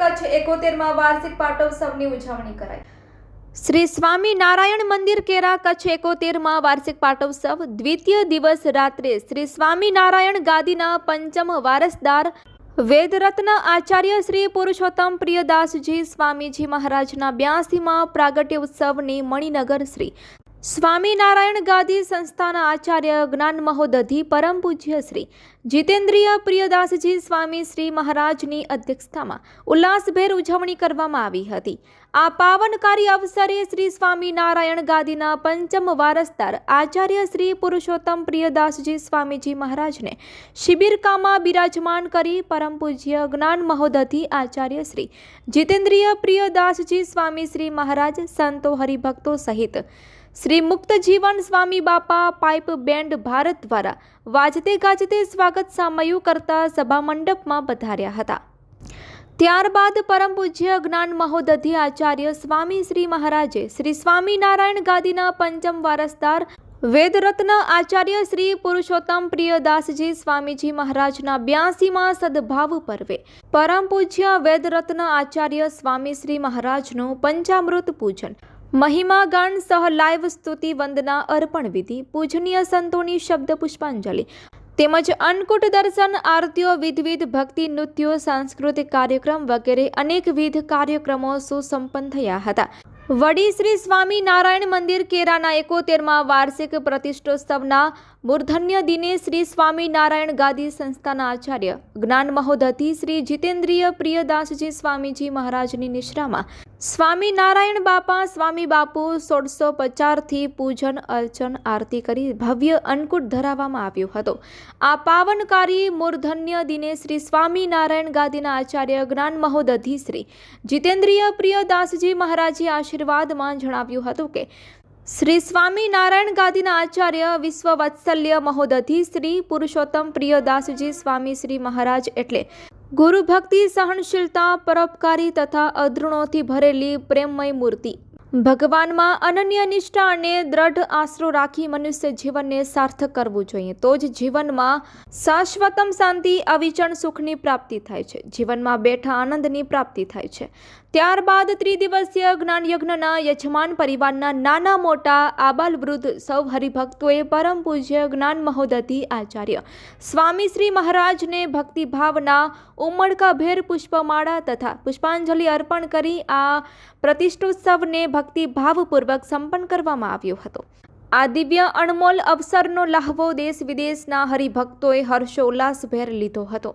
કચ્છ એકોતેરમાં વાર્ષિક પાટોત્સવની ઉજવણી કરાઈ. શ્રી સ્વામી નારાયણ મંદિર કેરા કચ્છ એકોતેરમાં વાર્ષિક પાટોત્સવ દ્વિતીય દિવસ રાત્રે શ્રી સ્વામી નારાયણ ગાદીના પંચમ વારસદાર વેદરત્ન આચાર્ય શ્રી પુરુષોત્તમ પ્રિયદાસજી સ્વામીજી મહારાજના બ્યાસીમાં પ્રાગટ્ય ઉત્સવની મણિનગર શ્રી સ્વામિનારાયણ ગાદી સંસ્થાના આચાર્ય જ્ઞાન મહોદધિ પરમ પૂજ્ય શ્રી જીતેન્દ્રિય પ્રિયદાસજી સ્વામી શ્રી મહારાજની અધ્યક્ષતામાં ઉલ્લાસભેર ઉજવણી કરવામાં આવી હતી. આ પાવનકારી અવસરે શ્રી સ્વામિનારાયણ ગાદીના પંચમ વારસદાર આચાર્ય શ્રી પુરુષોત્તમ પ્રિયદાસજી સ્વામીજી મહારાજને શિબિરકામાં બિરાજમાન કરી પરમ પૂજ્ય જ્ઞાન મહોદધિ આચાર્ય શ્રી જીતેન્દ્રિય પ્રિયદાસજી સ્વામી શ્રી મહારાજ સંતો હરિભક્તો સહિત શ્રી મુક્ત જીવન સ્વામી બાપા પાઇપ બેન્ડ ભારત દ્વારા વાજતે ગાજતે સ્વાગત સામયું કરતા સભા મંડપમાં પધાર્યા હતા. ત્યારબાદ પરમ પૂજ્ય જ્ઞાન મહોદધિ આચાર્ય સ્વામી શ્રી મહારાજે શ્રી સ્વામિનારાયણ ગાદીના પંચમ વારસદાર વેદરત્ન આચાર્ય શ્રી પુરુષોત્તમ પ્રિયદાસજી સ્વામીજી મહારાજના બ્યાસીમાં સદભાવ પર્વે પરમ પૂજ્ય વેદરત્ન આચાર્ય સ્વામી શ્રી મહારાજનું પંચામૃત પૂજન મહિમા ગાન સહ લાઈવ સ્તુતિ વંદના અર્પણ વિધિ, પૂજનીય સંતોની શબ્દ પુષ્પાંજલિ, તેમજ અન્નકૂટ દર્શન, આરતીઓ, વિધવિધ ભક્તિ નૃત્યો, સાંસ્કૃતિક કાર્યક્રમ વગેરે અનેકવિધ કાર્યક્રમો સુસંપન્ન થયા હતા. વડી શ્રી સ્વામી નારાયણ મંદિર કેરાના એકોતેરમાં વાર્ષિક પ્રતિષ્ઠોત્સવના મૂર્ધન્ય દિને શ્રી સ્વામી નારાયણ ગાદી સંસ્થાના આચાર્ય જ્ઞાન મહોદધિ શ્રી જીતેન્દ્રિય પ્રિયદાસજી સ્વામીજી મહારાજની નિશ્રામાં સ્વામી નારાયણ બાપા, સ્વામી બાપુ સોળસો પચારથી પૂજન, અર્ચન, આરતી કરી ભવ્ય અન્નકૂટ ધરાવવામાં આવ્યો હતો. આ પાવનકારી મૂર્ધન્ય દિને શ્રી સ્વામી નારાયણ ગાદીના આચાર્ય જ્ઞાન મહોદધી શ્રી જીતેન્દ્રિય પ્રિયદાસજી મહારાજે આશીર્વાદમાં જણાવ્યું હતું કે, શ્રી સ્વામી નારાયણ ગાદીના આચાર્ય વિશ્વ મહોદધી મહોદધિ શ્રી પુરુષોત્તમ પ્રિયદાસજી સ્વામી શ્રી મહારાજ એટલે ગુરુ ભક્તિ સહનશીલતા પરોપકારી તથા અધૃણોથી ભરેલી પ્રેમમય મૂર્તિ. ભગવાનમાં અનન્ય નિષ્ઠા અને દ્રઢ આશરો રાખી મનુષ્ય જીવનને સાર્થક કરવું જોઈએ. તો જ જીવનમાં શાશ્વતમ શાંતિ અવિચણ સુખની પ્રાપ્તિ થાય છે. જીવનમાં બેઠા આનંદની પ્રાપ્તિ થાય છે. ત્યારબાદ ત્રિદિવસીય જ્ઞાનયજ્ઞના યજમાન પરિવારના નાના મોટા આબાલ વૃદ્ધ સૌ હરિભક્તોએ પરમ પૂજ્ય જ્ઞાન મહોદતી આચાર્ય. સ્વામી શ્રી મહારાજને ભક્તિભાવના ઉમળકાભેર પુષ્પમાળા તથા પુષ્પાંજલિ અર્પણ કરી આ પ્રતિષ્ઠોત્સવને ભક્તિભાવપૂર્વક સંપન્ન કરવામાં આવ્યો હતો. આ દિવ્ય અણમોલ અવસરનો લહવો દેશ વિદેશના હરિભક્તોએ હર્ષોલ્લાસભેર લીધો હતો.